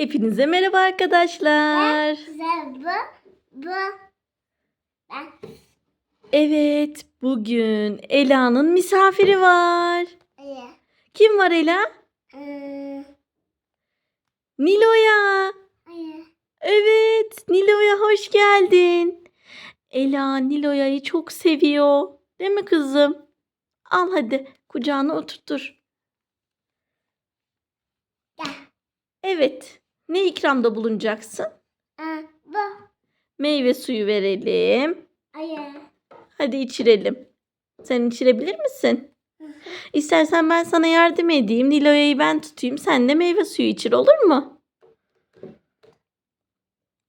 Hepinize merhaba arkadaşlar. Güzel bu. Bu. Ben. Evet, bugün Ela'nın misafiri var. İyi. Kim var Ela? Ee, Nilo'ya. Evet, Nilo'ya hoş geldin. Ela Nilo'ya'yı çok seviyor. Değil mi kızım? Al hadi kucağına oturtur. Evet. Ne ikramda bulunacaksın? Ee, bu. Meyve suyu verelim. İyi. Hadi içirelim. Sen içirebilir misin? İstersen ben sana yardım edeyim. Nilo'ya'yı ben tutayım. Sen de meyve suyu içir olur mu?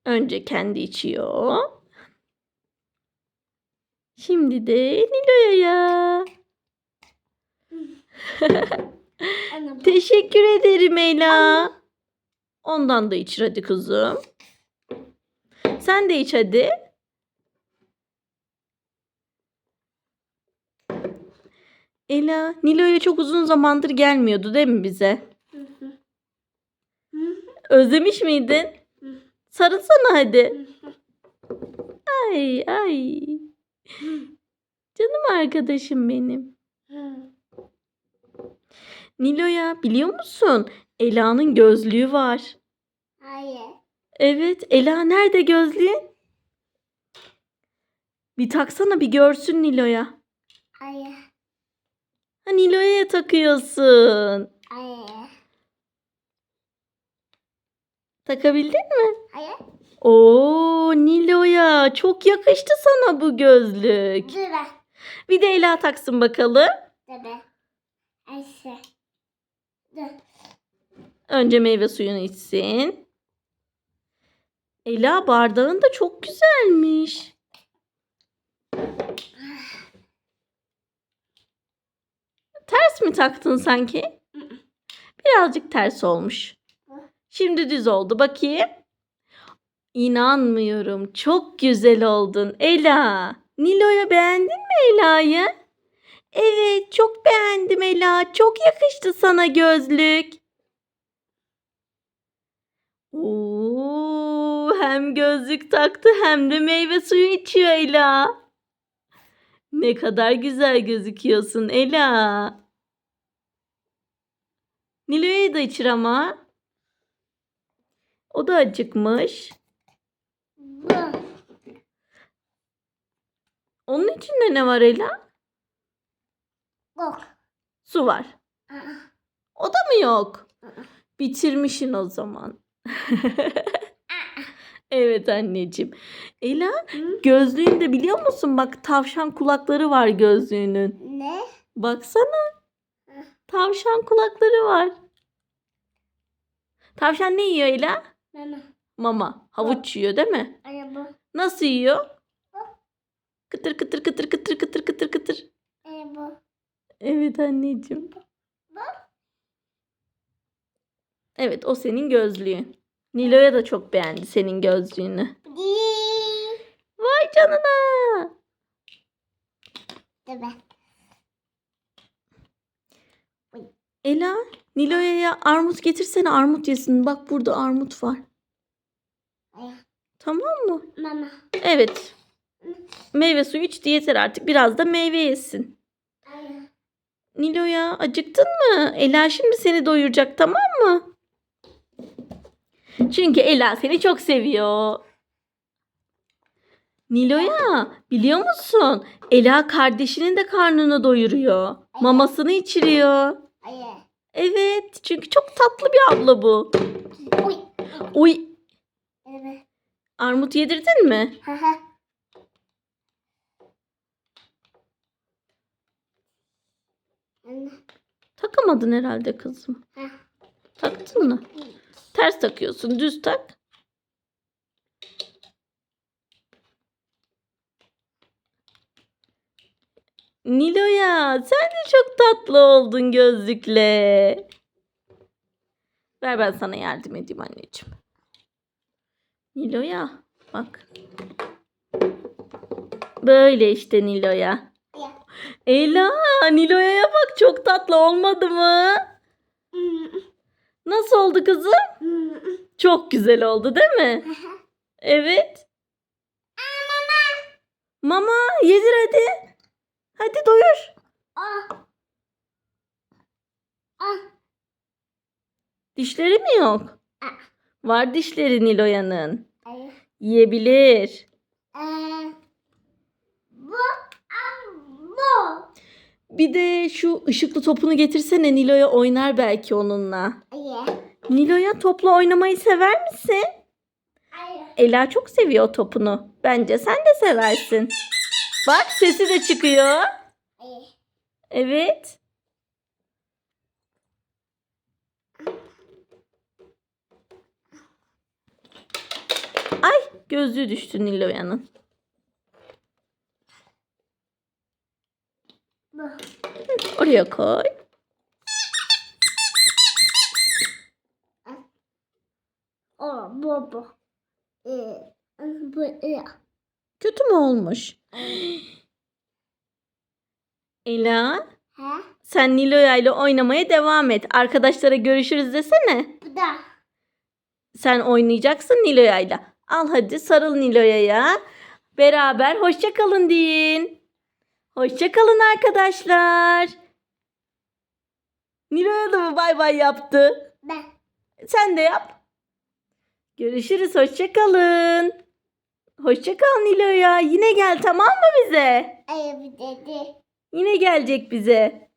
Önce kendi içiyor. Şimdi de Nilo'ya. Anne. Teşekkür ederim Ela. Ondan da içir hadi kızım. Sen de iç hadi. Ela, Nilo'ya çok uzun zamandır gelmiyordu değil mi bize? Özlemiş miydin? Sarılsana hadi. Ay ay. Canım arkadaşım benim. Nilo'ya biliyor musun? Ela'nın gözlüğü var. Hayır. Evet, Ela nerede gözlüğün? Bir taksana bir görsün Nilo'ya. Hayır. Ha Nilo'ya takıyorsun. Hayır. Takabildin mi? Hayır. Oo Nilo'ya çok yakıştı sana bu gözlük. Be. Bir de Ela taksın bakalım. Be. Ayşe. Dur. Önce meyve suyunu içsin. Ela bardağın da çok güzelmiş. Ters mi taktın sanki? Birazcık ters olmuş. Şimdi düz oldu. Bakayım. İnanmıyorum. Çok güzel oldun Ela. Nilo'ya beğendin mi Ela'yı? Evet, çok beğendim Ela. Çok yakıştı sana gözlük. Oo, hem gözlük taktı hem de meyve suyu içiyor Ela. Ne kadar güzel gözüküyorsun Ela. Nilo'ya da içir ama. O da acıkmış. Onun içinde ne var Ela? Bu. Su var. O da mı yok? Bitirmişin o zaman. evet anneciğim. Ela Hı? gözlüğünde biliyor musun? Bak tavşan kulakları var gözlüğünün. Ne? Baksana. Tavşan kulakları var. Tavşan ne yiyor Ela? Mama. Mama. Havuç yiyor değil mi? Bu. Nasıl yiyor? Kıtır kıtır kıtır kıtır kıtır kıtır kıtır. Bu. Evet anneciğim. Bak. Evet o senin gözlüğün. Nilo'ya da çok beğendi senin gözlüğünü. Vay canına. Ela, Nilo'ya armut getirsene armut yesin. Bak burada armut var. Tamam mı? Mama. Evet. Meyve suyu içti yeter artık. Biraz da meyve yesin. Nilo'ya acıktın mı? Ela şimdi seni doyuracak tamam mı? Çünkü Ela seni çok seviyor. Nilo'ya biliyor musun? Ela kardeşinin de karnını doyuruyor. Mamasını içiriyor. Evet çünkü çok tatlı bir abla bu. Uy. Uy Evet. armut yedirdin mi? Takamadın herhalde kızım. Taktın mı? Ters takıyorsun düz tak. Nilo'ya sen de çok tatlı oldun gözlükle. Ver ben sana yardım edeyim anneciğim. Nilo'ya bak. Böyle işte Nilo'ya. Ya. Ela Nilo'ya bak çok tatlı olmadı mı? Hmm. Nasıl oldu kızım? Çok güzel oldu değil mi? Evet. Mama yedir hadi. Hadi doyur. Ah. Ah. Dişleri mi yok? Ah. Var dişleri Niloya'nın. Yiyebilir. Ee, bu. Bu. Bir de şu ışıklı topunu getirsene Nilo'ya oynar belki onunla. Ay. Nilo'ya topla oynamayı sever misin? Ay. Ela çok seviyor topunu. Bence sen de seversin. Bak sesi de çıkıyor. Evet. Ay gözlüğü düştü Nilo'yanın. Oraya koy. O, bu, bu. Ee, bu, ee. Kötü mü olmuş? Ela Ha? sen Nilo'ya ile oynamaya devam et. Arkadaşlara görüşürüz desene. Bu da. Sen oynayacaksın Nilo'ya'yla. Al hadi sarıl Nilo'ya. Beraber hoşça kalın deyin. Hoşça kalın arkadaşlar. Nilo'ya da mı bay bay yaptı? Ben. Sen de yap. Görüşürüz hoşça kalın. Hoşça kal Nilo'ya. Yine gel tamam mı bize? Bu dedi. Yine gelecek bize.